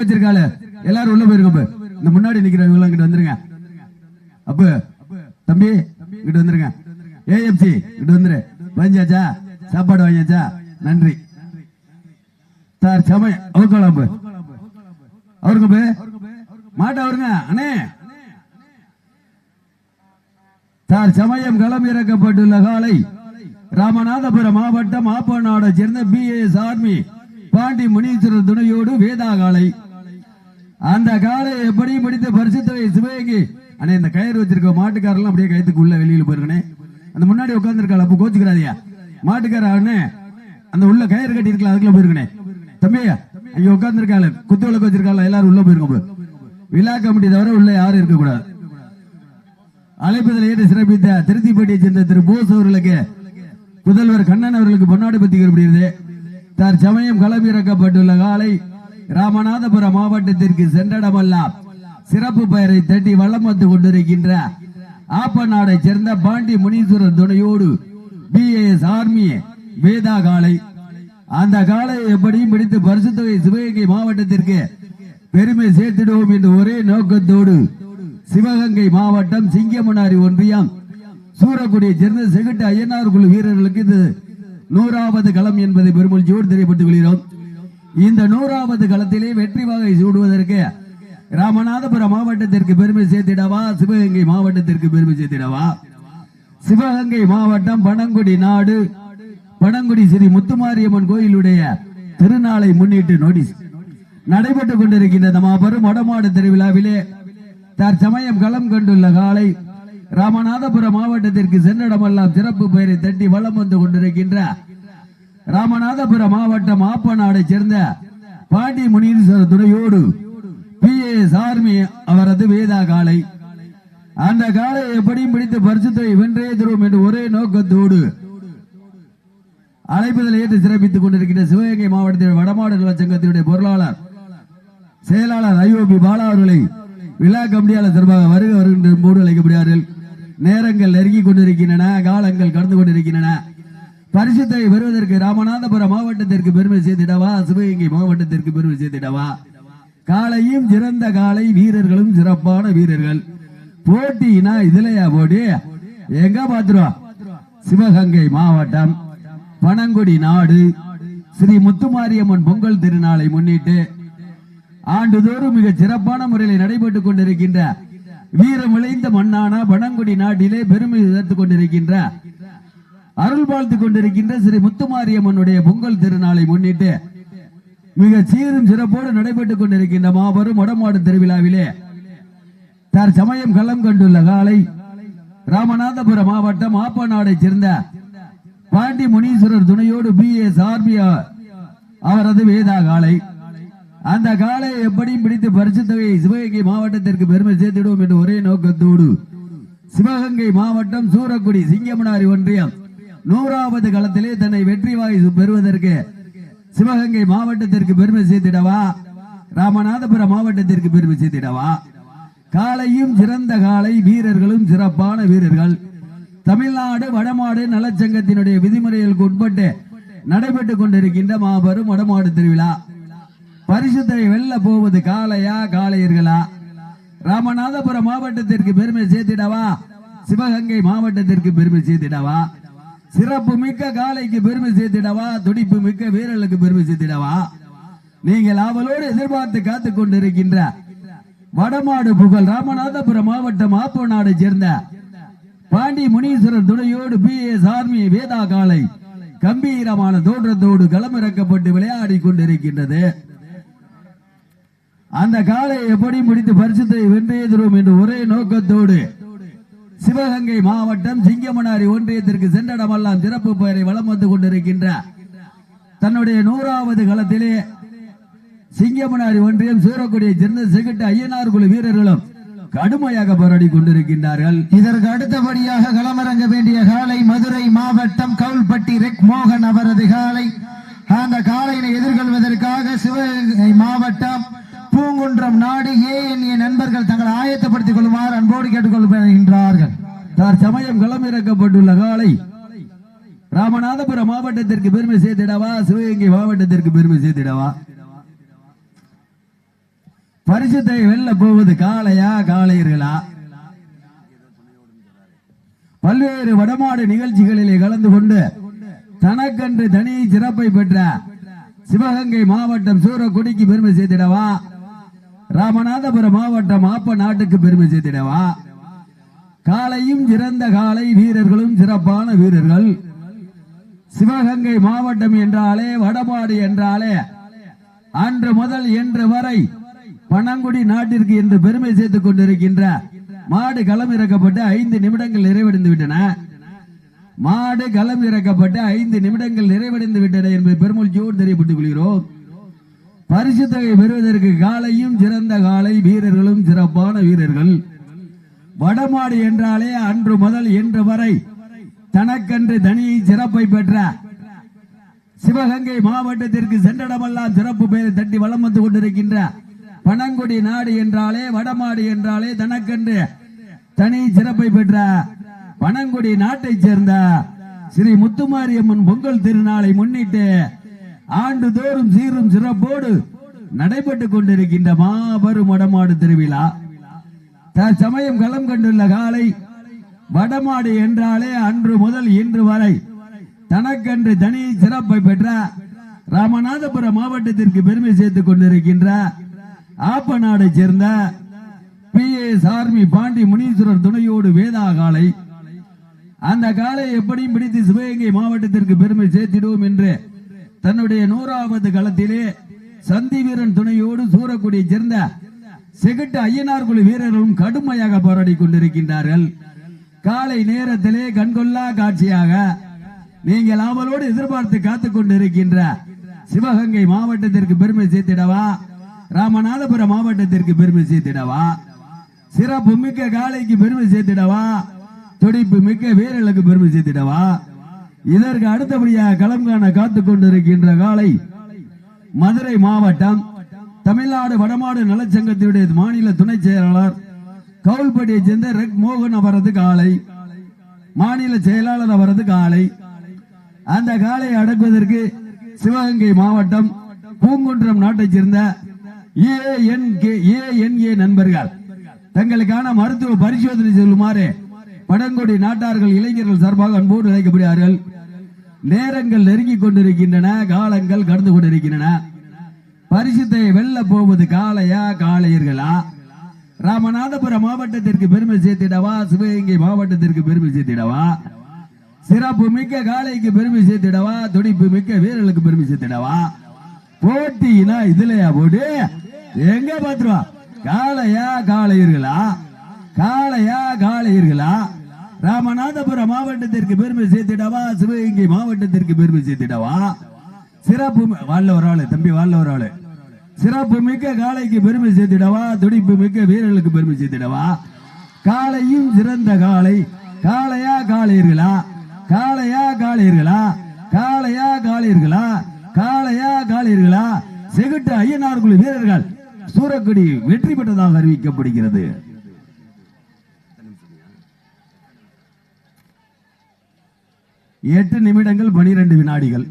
வச்சிருக்காளு. எல்லாரும் உள்ள போயிருக்க இந்த முன்னாடி நிக்கிறவங்க கிட்ட வந்துருங்க. அப்ப தம்பி கிட்ட வந்துருங்க. ஏஎம்சி கிட்ட வந்துரு. வாங்கியாச்சா? சாப்பாடு வாங்கியாச்சா? நன்றி. சார் சமய அவருக்கலாம் அப்ப. அவருங்க பே. மாட்டா அவருங்க. அண்ணே. சார் சமயம் களம் இறக்கப்பட்டுள்ள காலை ராமநாதபுரம் மாவட்டம் ஆப்பநாடை சேர்ந்த P S army Pandi Muneeswarar துணையோடு வேதா காலை அந்த காலை எப்படி முடித்து பரிசுத்தவை சிவகங்கி அண்ணே இந்த கயிறு வச்சிருக்க மாட்டுக்காரெல்லாம் அப்படியே கயித்துக்கு உள்ள வெளியில போயிருக்கனே அந்த முன்னாடி உட்காந்துருக்காள் அப்ப கோச்சுக்கிறாதியா மாட்டுக்கார அந்த உள்ள கயிறு கட்டி இருக்கல அதுக்குள்ள போயிருக்கனே தம்பியா அங்க உட்காந்துருக்காள் குத்து விளக்கு வச்சிருக்காள் எல்லாரும் உள்ள போயிருங்க விழா கமிட்டி தவிர உள்ள யாரும் இருக்க கூடாது. அழைப்பதில் ஏற்று சிறப்பித்த திருத்திப்பட்டியை சேர்ந்த திரு போஸ் அவர்களுக்கு புதல்வர் கண்ணன் அவர்களுக்கு பொன்னாடு பத்தி குறிப்பிடுகிறது தற்சமயம் களமிறக்கப்பட்டுள்ள காலை ராமநாதபுரம் மாவட்டத்திற்கு சென்றடமெல்லாம் சிறப்பு பெயரை தட்டி வளம் வந்து கொண்டிருக்கின்ற ஆப்பநாடை சேர்ந்த பாண்டி முனீஸ்வரர் துணையோடு பி எஸ் ஆர்மி வேதா காலை அந்த காலை எப்படியும் பிடித்து பரிசுத்தொகை சிவகங்கை மாவட்டத்திற்கு பெருமை சேர்த்திடுவோம் என்ற ஒரே நோக்கத்தோடு சிவகங்கை மாவட்டம் சிங்கமனாரி ஒன்றியம். சூரக்குடியை சேர்ந்த செகுட்டு ஐயனார் குழு வீரர்களுக்கு இது நூறாவது களம் என்பதை பெருமொழியோடு தெரியப்பட்டுக் கொள்கிறோம். இந்த நூறாவது களத்திலே வெற்றி வாகை சூடுவதற்கு ராமநாதபுரம் மாவட்டத்திற்கு பெருமை சேர்த்திடவா? சிவகங்கை மாவட்டத்திற்கு பெருமை சேர்த்திடவா? சிவகங்கை மாவட்டம் பனங்குடி நாடு. பனங்குடி ஸ்ரீ முத்துமாரியம்மன் கோயிலுடைய திருநாளை முன்னிட்டு நோட்டீஸ். நடைபெற்றுக் கொண்டிருக்கின்ற மாபெரும் வடமாடு திருவிழாவிலே தற்சமயம் களம் கண்டுள்ள காலை ராமநாதபுரம் மாவட்டத்திற்கு சென்னிடமெல்லாம் சிறப்பு பெயரை தட்டி வலம் வந்து கொண்டிருக்கின்ற ராமநாதபுரம் மாவட்டம் ஆப்பநாடை சேர்ந்த பாண்டி முனீஸ்வரர் துணையோடு பி. எஸ் ஆர்மி அவரது வேதா காலை. அந்த காலை எப்படியும் பிடித்து பரிசுத்தை வென்றே தருவோம் என்று ஒரே நோக்கத்தோடு அழைப்புதல் ஏற்று சிறப்பித்துக் கொண்டிருக்கின்ற சிவகங்கை மாவட்டத்தில் வடமாடு நலச்சங்கத்தினுடைய பொருளாளர் செயலாளர் ஐஓபி பாலா அவர்களை விழா கமிட்டியாளர் சார்பாக வருக வருகின்ற போடு அழைக்கப்படுகிறார்கள். நேரங்கள் நெருங்கிக் கொண்டிருக்கின்றன காலங்கள் கடந்து கொண்டிருக்கின்றன. பரிசுத்தை பெறுவதற்கு ராமநாதபுரம் மாவட்டத்திற்கு பெருமை சேர்த்திடவா? சிவகங்கை மாவட்டத்திற்கு பெருமை சேர்த்திடவா? காலையும் சிறந்த காலை வீரர்களும் சிறப்பான வீரர்கள். போட்டினா இதுலயா போட்டி எங்க பாத்துருவா? சிவகங்கை மாவட்டம். பனங்குடி நாடு. ஸ்ரீ முத்துமாரியம்மன் பொங்கல் திருநாளை முன்னிட்டு ஆண்டுதோறும் மிக சிறப்பான முறையில் நடைபெற்றுக் கொண்டிருக்கின்ற வீரம் விளைந்த மண்ணான பனங்குடி நாட்டிலே பெருமை சேர்த்துக் கொண்டிருக்கின்ற அருள் வாழ்த்து கொண்டிருக்கின்ற ஸ்ரீ முத்துமாரியம்மனுடைய பொங்கல் திருநாளை முன்னிட்டு மிக சீரும் சிறப்போடு நடைபெற்றுக் கொண்டிருக்கின்ற மாபெரும் வடமாடு திருவிழாவிலே தற்சமயம் களம் கண்டுள்ள காலை ராமநாதபுரம் மாவட்டம் ஆப்பநாடை சேர்ந்த பாண்டி முனீஸ்வரர் துணையோடு பி ஏ ஆர்பி அவரது வேதா காலை. அந்த காலை எப்படியும் பிடித்து பரிசு தொகையை சிவகங்கை மாவட்டத்திற்கு பெருமை சேர்த்திடுவோம் என்று ஒரே நோக்கத்தோடு சிவகங்கை மாவட்டம் சூரக்குடி சிங்கமனாரி ஒன்றியம் நூறாவது களத்திலே தன்னை வெற்றி வாய்ப்பு பெறுவதற்கு சிவகங்கை மாவட்டத்திற்கு பெருமை சேர்த்திடவா? ராமநாதபுரம் மாவட்டத்திற்கு பெருமை சேர்த்திடவா? காலையும் சிறந்த காலை வீரர்களும் சிறப்பான வீரர்கள். தமிழ்நாடு வடமாடு நலச்சங்கத்தினுடைய விதிமுறைகளுக்கு உட்பட்டு நடைபெற்றுக் கொண்டிருக்கின்ற மாபெரும் வடமாடு திருவிழா. பரிசுத்தை வெல்ல போவது காளையா காளையர்களா? ராமநாதபுரம் மாவட்டத்திற்கு பெருமை சேர்த்திடவா? சிவகங்கை மாவட்டத்திற்கு பெருமை சேர்த்திடவா? சிறப்பு மிக்க காளைக்கு பெருமை சேர்த்திடவா? துடிப்பு மிக்க வீரர்களுக்கு பெருமை சேர்த்திடவா? நீங்கள் அவளோடு எதிர்பார்த்து காத்துக் கொண்டிருக்கின்ற வடமாடு புகழ் ராமநாதபுரம் மாவட்டம் ஆப்பநாடை சேர்ந்த பாண்டி முனீஸ்வரர் துணையோடு பி எஸ் ஆர்மி வேதா காலை கம்பீரமான தோற்றத்தோடு களமிறக்கப்பட்டு விளையாடி கொண்டிருக்கின்றது. அந்த காலை எப்படி முடித்து பரிசுத்தை வென்றே என்று ஒரே நோக்கத்தோடு சிவகங்கை மாவட்டம் சிங்கமனாரி ஒன்றியத்திற்கு சென்றடமெல்லாம் சிறப்பு பெயரை வளம் வந்து கொண்டிருக்கின்ற தன்னுடைய நூறாவது களத்திலே சிங்கமனாரி ஒன்றியம் சூரக்குடியை சேர்ந்த செகட்டு ஐயனார் குழு வீரர்களும் கடுமையாக போராடி கொண்டிருக்கின்றார்கள். இதற்கு அடுத்தபடியாக களமிறங்க வேண்டிய காலை மதுரை மாவட்டம் கவுல்பட்டி ரெக் மோகன் அவரது காலை. அந்த காலையினை எதிர்கொள்வதற்காக சிவகங்கை மாவட்டம் பூங்குன்றம் நாடு ஏஎன்ஏ நண்பர்கள் தங்களை ஆயத்தப்படுத்திக் கொள்ளுமாறு அன்போடு கேட்டுக்கொள்கின்றார்கள் தற்சமயம் களமிறக்கப்பட்டுள்ள காலை ராமநாதபுரம் மாவட்டத்திற்கு பெருமை சேர்த்திடவா? சிவகங்கை மாவட்டத்திற்கு பெருமை சேர்த்திடவா? பரிசுத்தை வெல்ல போவது காளையா காளையர்களா? பல்வேறு வடமாடு நிகழ்ச்சிகளிலே கலந்து கொண்டு தனக்கன்று தனி சிறப்பை பெற்ற சிவகங்கை மாவட்டம் சூரக்குடிக்கு பெருமை சேர்த்திடவா? ராமநாதபுரம் மாவட்டம் ஆப்ப நாட்டுக்கு பெருமை சேர்த்திடவா? காலையும் சிறந்த காலை வீரர்களும் சிறப்பான வீரர்கள். சிவகங்கை மாவட்டம் என்றாலே வடமாடு என்றாலே அன்று முதல் இன்று வரை பனங்குடி நாட்டிற்கு என்று பெருமை சேர்த்துக் கொண்டிருக்கின்ற மாடு களம் இறக்கப்பட்டு ஐந்து நிமிடங்கள் நிறைவடைந்து விட்டன. மாடு களம் இறக்கப்பட்டு ஐந்து நிமிடங்கள் நிறைவடைந்து விட்டன என்பதை பெருமொழியோடு தெரியப்பட்டுக் கொள்கிறோம். பரிசு தொகை பெறுவதற்கு காலையும் சிறந்த காலை வீரர்களும் சிறப்பான வீரர்கள். வடமாடு என்றாலே அன்று முதல் இன்று வரை தனக்கன்று தனி சிறப்பை பெற்ற சிவகங்கை மாவட்டத்திற்கு சென்றடமெல்லாம் சிறப்பு பெயரை தட்டி வலம் வந்து கொண்டிருக்கின்ற பனங்குடி நாடு என்றாலே வடமாடு என்றாலே தனக்கென்று தனி சிறப்பை பெற்ற பனங்குடி நாட்டைச் சேர்ந்த ஸ்ரீ முத்துமாரியம்மன் பொங்கல் திருநாளை முன்னிட்டு ஆண்டுதோறும் சீரும் சிறப்போடு நடைபெற்றுக் கொண்டிருக்கின்ற மாபெரும் வடமாடு திருவிழா. தற்சமயம் களம் கண்டுள்ள காலை வடமாடு என்றாலே அன்று முதல் இன்று வரை தனக்கென்று தனி சிறப்பை பெற்ற ராமநாதபுரம் மாவட்டத்திற்கு பெருமை சேர்த்துக் கொண்டிருக்கின்ற ஆப்பநாடை சேர்ந்த P. S army Pandi Muneeswarar துணையோடு வேதா காலை அந்த காலை எப்படியும் பிடித்து சிவகங்கை மாவட்டத்திற்கு பெருமை சேர்த்திடுவோம் என்று தன்னுடைய நூறாவது களத்திலே சந்தி வீரன் துணையோடு சூரக்குடியை சேர்ந்த செகுட்டு ஐயனார் குழு வீரர்களும் கடுமையாக போராடி கொண்டிருக்கின்றார்கள். காலை நேரத்திலே கண்கொள்ளா காட்சியாக நீங்கள் ஆவலோடு எதிர்பார்த்து காத்துக் கொண்டிருக்கின்ற சிவகங்கை மாவட்டத்திற்கு பெருமை சேர்த்திடவா? ராமநாதபுரம் மாவட்டத்திற்கு பெருமை சேர்த்திடவா? சிறப்பு மிக்க காலைக்கு பெருமை சேர்த்திடவா? துடிப்பு மிக்க வீரர்களுக்கு பெருமை சேர்த்திடவா? இதற்கு அடுத்தபடியாக களம் காண காத்துக் கொண்டிருக்கின்ற காலை மதுரை மாவட்டம். தமிழ்நாடு வடமாடு நலச்சங்கத்தினுடைய மாநில துணை செயலாளர் கவுல்பட்டியை சேர்ந்த ரெக் மோகன் அவரது காலை மாநில செயலாளர் அவரது காலை. அந்த காலை அடக்குவதற்கு சிவகங்கை மாவட்டம் பூங்குன்றம் நாட்டைச் சேர்ந்த ஏஎன்கே ஏஎன்ஏ நண்பர்கள். தங்களுக்கான மருத்துவ பரிசோதனை செல்லுமாறு படங்குடி நாட்டார்கள் இளைஞர்கள் சார்பாக அன்போடு அழைக்கப்படுகிறார்கள். நேரங்கள் நெருங்கிக் கொண்டிருக்கின்றன காலங்கள் கடந்து கொண்டிருக்கின்றன. பரிசுத்தை வெல்ல போவது காளையா காளையர்களா? ராமநாதபுரம் மாவட்டத்திற்கு பெருமை சேர்த்திடவா? சிவகங்கை மாவட்டத்திற்கு பெருமை சேர்த்திடவா? சிறப்பு மிக்க காளைக்கு பெருமை சேர்த்திடவா? துடிப்பு மிக்க வீரர்களுக்கு பெருமை சேர்த்திடவா? போட்டினா இதுலயா போட்டு எங்க பாத்துருவா காளையா காளையர்களா? காளையா காளையர்களா? ராமநாதபுரம் மாவட்டத்திற்கு பெருமை சேர்த்திடவா? சிவகங்கை மாவட்டத்திற்கு பெருமை சேர்த்திடவா? சிறப்பு வாழ்ல ஒரு ஆளு தம்பி வாழ்ல ஒரு ஆளு. சிறப்பு மிக்க காளைக்கு பெருமை சேர்த்திடவா? துடிப்பு மிக்க வீரர்களுக்கு பெருமை சேர்த்திடவா? காளையும் சிறந்த காளை. காளையா காளையர்களா? காளையா காளையர்களா? காளையா காளையர்களா? காளையா காளையர்களா? செகுட்டு ஐயனார் குழு வீரர்கள் சூரக்குடி வெற்றி பெற்றதாக அறிவிக்கப்படுகிறது. எட்டு நிமிடங்கள் பனிரெண்டு வினாடிகள்.